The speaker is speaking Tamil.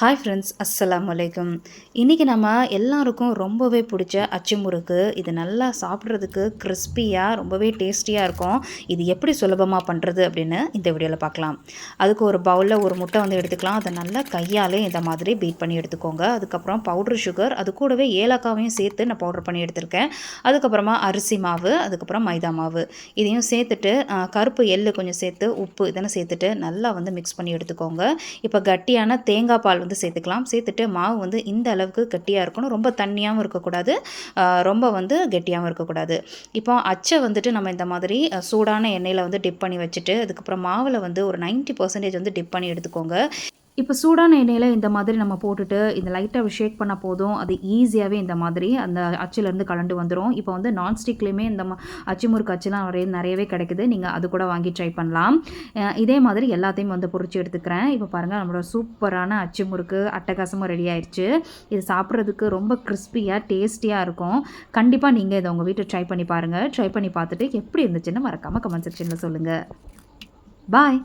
ஹாய் ஃப்ரெண்ட்ஸ் அஸ்ஸலாம் வலைக்கும் இன்றைக்கி நம்ம எல்லாருக்கும் ரொம்பவே பிடிச்ச அச்சு முறுக்கு இது நல்லா சாப்பிட்றதுக்கு கிறிஸ்பியாக ரொம்பவே டேஸ்டியாக இருக்கும். இது எப்படி சுலபமாக பண்ணுறது அப்படின்னு இந்த வீடியோவில் பார்க்கலாம். அதுக்கு ஒரு பவுலில் ஒரு முட்டை வந்து எடுத்துக்கலாம். அதை நல்லா கையாலே இந்த மாதிரி பீட் பண்ணி எடுத்துக்கோங்க. அதுக்கப்புறம் பவுட்ரு சுகர் அது கூடவே ஏலக்காவையும் சேர்த்து நான் பவுடர் பண்ணி எடுத்திருக்கேன். அதுக்கப்புறமா அரிசி மாவு அதுக்கப்புறம் மைதா மாவு. இதையும் சேர்த்துட்டு கருப்பு எள்ளு கொஞ்சம் சேர்த்து உப்பு இதெல்லாம் சேர்த்துட்டு நல்லா வந்து மிக்ஸ் பண்ணி எடுத்துக்கோங்க. இப்போ கட்டியான தேங்காய் பால் வந்து சேர்த்துக்கலாம். சேர்த்துட்டு மாவு வந்து இந்த அளவுக்கு கட்டியாக இருக்கணும். ரொம்ப தண்ணியாகவும் இருக்கக்கூடாது. ரொம்ப வந்து கெட்டியாகவும் இருக்கக்கூடாது. இப்போ அச்சை வந்துட்டு நம்ம இந்த மாதிரி சூடான எண்ணெயில் வந்து டிப் பண்ணி வச்சுட்டு அதுக்கப்புறம் மாவில் வந்து ஒரு நைன்ட்டி பர்சன்டேஜ் வந்து டிப் பண்ணி எடுத்துக்கோங்க. இப்போ சூடான எண்ணெயில் இந்த மாதிரி நம்ம போட்டுட்டு இந்த லைட்டாக ஷேக் பண்ண போதும். அது ஈஸியாகவே இந்த மாதிரி அந்த அச்சுலேருந்து கலண்டு வந்துடும் இப்போ வந்து நான்ஸ்டிக்லேயுமே இந்த அச்சு முறுக்கு அச்சுலாம் நிறைய நிறையவே கிடைக்குது. நீங்கள் அது கூட வாங்கி ட்ரை பண்ணலாம். இதே மாதிரி எல்லாத்தையும் வந்து பொறிச்சு எடுத்துக்கிறேன். இப்போ பாருங்கள் நம்மளோட சூப்பரான அச்சு முறுக்கு அட்டகாசமாக ரெடி ஆயிடுச்சு இது சாப்பிட்றதுக்கு ரொம்ப கிறிஸ்பியாக டேஸ்டியாக இருக்கும். கண்டிப்பாக நீங்கள் இதை உங்கள் வீட்டில் ட்ரை பண்ணி பாருங்கள் ட்ரை பண்ணி பார்த்துட்டு எப்படி இருந்துச்சுன்னு மறக்காமல் கமெண்ட் செக்ஷனில் சொல்லுங்கள் பாய்